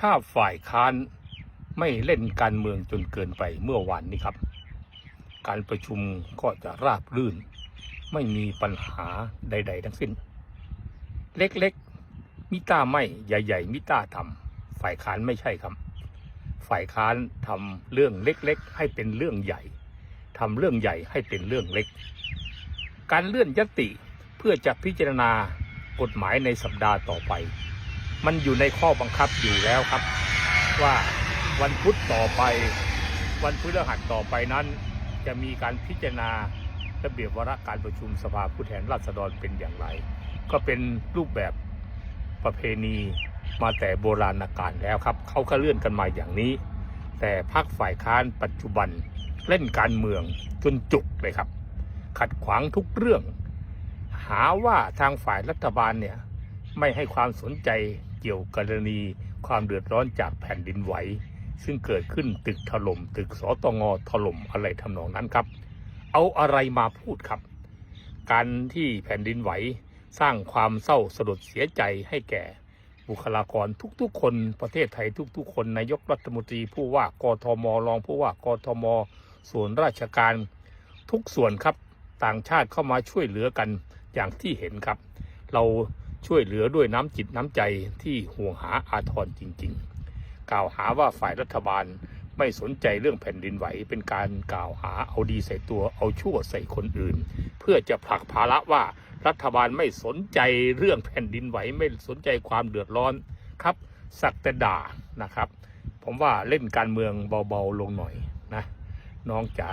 ถ้าฝ่ายค้านไม่เล่นการเมืองจนเกินไปเมื่อวานนี้ครับ การประชุมก็จะราบรื่น ไม่มีปัญหาใด ๆ ทั้งสิ้น เล็กๆ มิต้าไม่ใหญ่ ๆ มิต้าทำฝ่ายค้านไม่ใช่ครับ ฝ่ายค้านทำเรื่องเล็ก ๆ ให้เป็นเรื่องใหญ่ทำเรื่องใหญ่ให้เป็นเรื่องเล็ก การเลื่อนยติเพื่อจะพิจารณากฎหมายในสัปดาห์ต่อไป มันอยู่ในข้อบังคับอยู่แล้วครับ ว่าวันพุธต่อไป วันพฤหัสต่อไปนั้น จะมีการพิจารณาระเบียบวาระการประชุมสภาผู้แทนราษฎรเป็นอย่างไร ก็เป็นรูปแบบประเพณีมาแต่โบราณกาลแล้วครับ เขาก็เลื่อนกันมาอย่างนี้ แต่พักฝ่ายค้านปัจจุบันเล่นการเมืองจนจุกเลยครับ ขัดขวางทุกเรื่อง หาว่าทางฝ่ายรัฐบาลเนี่ยไม่ให้ความสนใจ เกี่ยวกรณีความเดือดร้อนจากแผ่นดินไหว ซึ่งเกิดขึ้นตึกถล่มตึกสตงถล่มอะไรทำนองนั้นครับ เอาอะไรมาพูดครับ การที่แผ่นดินไหวสร้างความเศร้าสลดเสียใจให้แก่บุคลากรทุกๆ คนประเทศไทยทุกๆ คนนายกรัฐมนตรีผู้ว่ากทมรองผู้ว่ากทมส่วนราชการทุกส่วนครับต่างชาติเข้ามาช่วยเหลือกันอย่างที่เห็นครับ เรา ช่วยเหลือด้วยน้ำจิตน้ำใจที่ห่วงหาอาทรจริง ๆ กล่าวหาว่าฝ่ายรัฐบาลไม่สนใจเรื่องแผ่นดินไหวเป็นการกล่าวหาเอาดีใส่ตัวเอาชั่วใส่คนอื่น เพื่อจะผลักภาระว่ารัฐบาลไม่สนใจเรื่องแผ่นดินไหวไม่สนใจความเดือดร้อนครับสักแต่ด่านะครับ ผมว่าเล่นการเมืองเบาๆลงหน่อยนะน้องจ๋า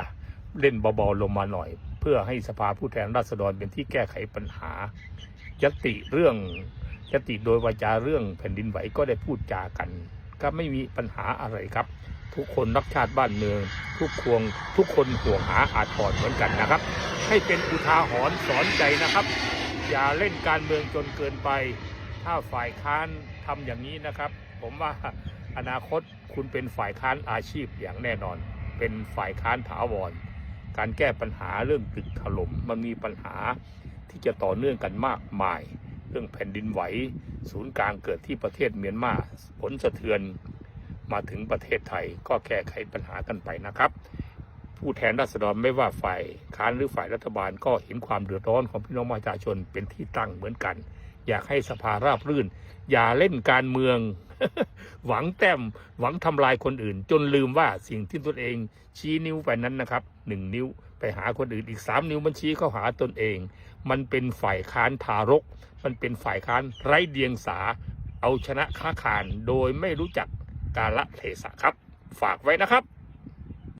เล่นเบาๆลงมาหน่อย เพื่อให้สภาผู้แทนราษฎรเป็นที่แก้ไขปัญหา ยติเรื่องยติโดยวาจาเรื่องแผ่นดินไหวก็ได้พูดจากัน ก็ไม่มีปัญหาอะไรครับ ทุกคนรักชาติบ้านเมือง ทุกควงทุกคนห่วงหาอาทรเหมือนกันนะครับ ให้เป็นอุทาหรณ์สอนใจนะครับ อย่าเล่นการเมืองจนเกินไป ถ้าฝ่ายค้านทำอย่างนี้นะครับ ผมว่าอนาคตคุณเป็นฝ่ายค้านอาชีพอย่างแน่นอน เป็นฝ่ายค้านถาวร การแก้ปัญหาเรื่องตึกถล่มมันมีปัญหา ที่จะต่อเนื่องกันมากมาย เรื่องแผ่นดินไหว ศูนย์กลางเกิดที่ประเทศเมียนมาผลสะเทือนมาถึงประเทศไทยก็แก้ไขปัญหากันไปนะครับ ผู้แทนราษฎรไม่ว่าฝ่ายค้านหรือฝ่ายรัฐบาลก็เห็นความเดือดร้อนของพี่น้องประชาชนเป็นที่ตั้งเหมือนกัน อยากให้สภาราบรื่น อย่าเล่นการเมือง หวังแต้มหวังทำลายคนอื่น จนลืมว่าสิ่งที่ตนเอง ชี้นิ้วไปนั้นนะครับหนึ่งนิ้วไปหาคนอื่นอีกสามนิ้วมันชี้เข้าหาตนเอง มันเป็นฝ่ายค้านทารก มันเป็นฝ่ายค้านไร้เดียงสา เอาชนะค้าขานโดยไม่รู้จักกาละเทศะครับ ฝากไว้นะครับ